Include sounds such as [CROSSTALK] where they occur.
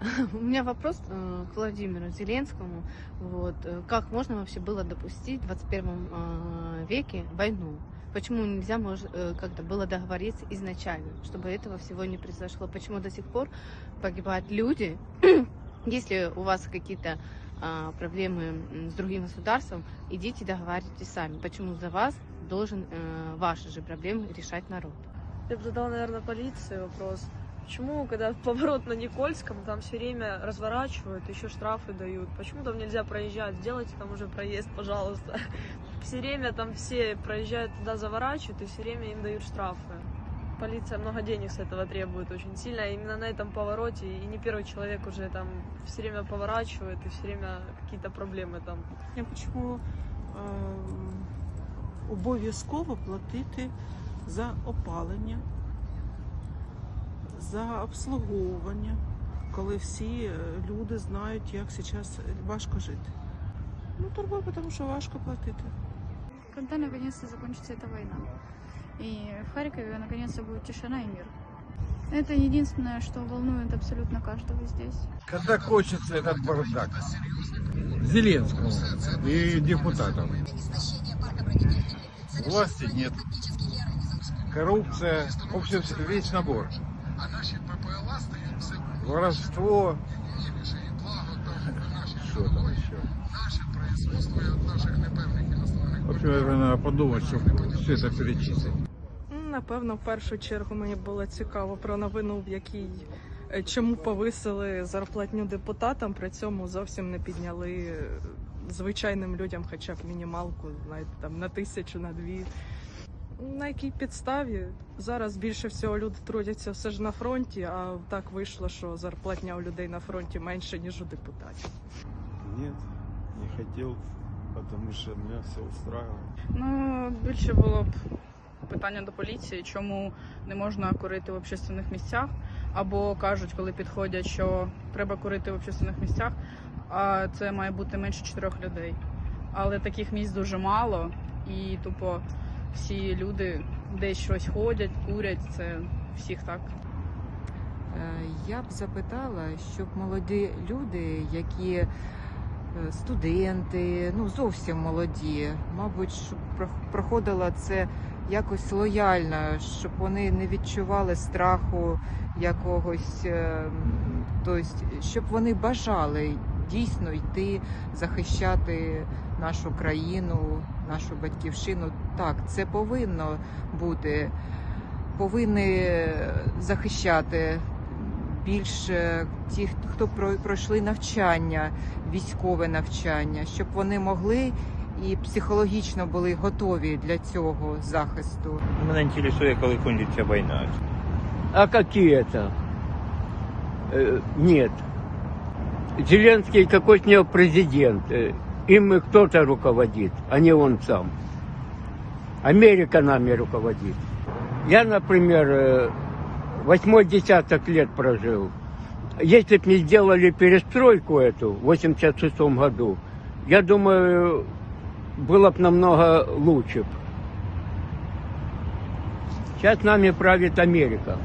[LAUGHS] У меня вопрос э, к Владимиру Зеленскому. Вот, э, как можно вообще было допустить в 21 э, веке войну? Почему нельзя мож- э, как-то было договориться изначально, чтобы этого всего не произошло? Почему до сих пор погибают люди? [CLEARS THROAT] Если у вас какие-то проблемы с другим государством, идите договаривайтесь сами. Почему за вас должен ваши же проблемы решать народ? Я бы задала, наверное, полиции вопрос. Почему, когда [LAUGHS] поворот на Никольском, там все время разворачивают, еще штрафы дают? Почему там нельзя проезжать? Сделайте там уже проезд, [LAUGHS] пожалуйста. Все время там все проезжают туда, заворачивают, и все время им дают штрафы. Полиция много денег с этого требует очень сильно. И именно на этом повороте, и не первый человек уже там все время поворачивает, и все время какие-то проблемы там. Я почему ем, обов'язково платити за опалення, за обслуговування, коли всі люди знають, як зараз важко жити. Ну, турбо, тому що важко платити. когда наконец-то закончится эта война. И в Харькове наконец-то будет тишина и мир. Это единственное, что волнует абсолютно каждого здесь. Когда кончится этот бардак? Зеленскому и депутатам. Власти нет. Коррупция. В общем, весь набор. Воровство. Что там еще? В общем, наверное, надо подумать, чтобы все это перечислить. Напевно, в першу чергу мені було цікаво про новину, в якій е, чому повисили зарплатню депутатам, при цьому зовсім не підняли е, звичайним людям хоча б мінімалку, знаєте, там на тисячу, на дві. На якій підставі зараз більше всього люди трудяться все ж на фронті, а так вийшло, що зарплатня у людей на фронті менше, ніж у депутатів. Нет, не хотел, потому что меня все устраивает. Ну, більше було б питання до поліції, чому не можна курити в общественних місцях. Або кажуть, коли підходять, що треба курити в общественних місцях, а це має бути менше чотирьох людей. Але таких місць дуже мало, і тупо всі люди десь щось ходять, курять. Це всіх так. Е, Я б запитала, щоб молоді люди, які е, студенти, ну зовсім молоді, мабуть, щоб про- проходило це якось лояльно, щоб вони не відчували страху якогось, тобто, щоб вони бажали дійсно йти захищати нашу країну, нашу батьківщину. Так, це повинно бути. Повинні захищати більше ті, хто про- пройшли навчання, військове навчання, щоб вони могли і психологічно були готові для цього захисту. Мене інтересує, коли кончиться війна. А какие это? Э, Нет. Зеленский какой-то не президент. Им кто-то руководит, а не он сам. Америка нами руководит. Я, например, э, восьмой десяток лет прожил. Если бы не сделали перестройку эту в 86 году, я думаю, было бы намного лучше. Сейчас нами правит Америка.